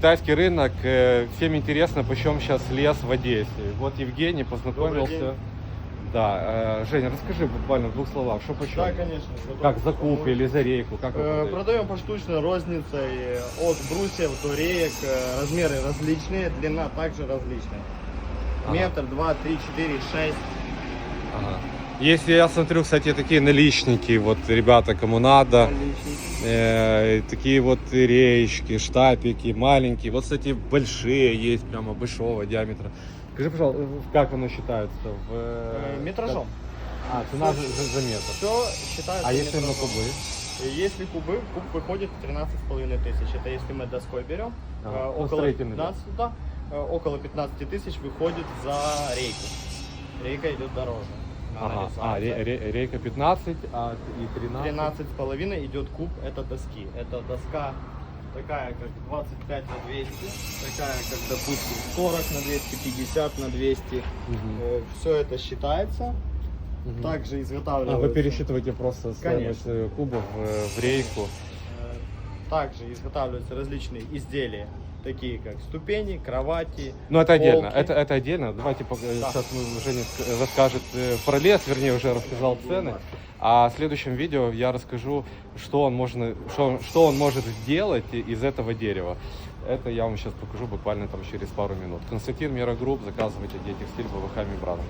китайский рынок. Э, Всем интересно, почем сейчас лес в Одессе. Вот Евгений познакомился. Да, э, Женя, расскажи буквально в двух словах, что почем? Да, конечно. Как закуп или за рейку? Как Э? Продаем поштучно розницей от брусьев до реек. Э, Размеры различные, длина также различная. Ага. Метр, два, три, четыре, шесть. Ага. Если я смотрю, кстати, такие наличники, вот ребята, кому надо, Наличники. Э, такие вот реечки, штапики, маленькие, вот, кстати, большие есть, прямо большого диаметра. Скажи, пожалуйста, как оно считается? В, Э, э, Метражом. А, цена за, за- метр. Все считается А если на метражом. кубы? Э, Если кубы, куб выходит 13,5 тысяч. Это если мы доской берем. Э, ну, около строительный, да. 15, да. Около 15 тысяч выходит за рейку. Рейка идет дороже. Ага, а, ре- ре- рейка 15, а и 13? 13 с половиной идет куб, это доски. Это доска такая, как 25 на 200, такая, как, допустим, 40 на 250 на 200. Мгм. Все это считается. Мгм. Также А, изготавливается. вы пересчитываете просто стоимость э, кубов э, в рейку. Э, Также изготавливаются различные изделия, такие как ступени, кровати. Ну, это отдельно, полки. это, это отдельно. Давайте э, Да. сейчас мы, Женя ск- расскажет э, про лес, вернее, уже рассказал цены. А в следующем видео я расскажу, что он, можно, что, что он может сделать из этого дерева. Это я вам сейчас покажу буквально там через пару минут. Константин Мирогрупп, заказывайте детектиль ВВХ Мибрана.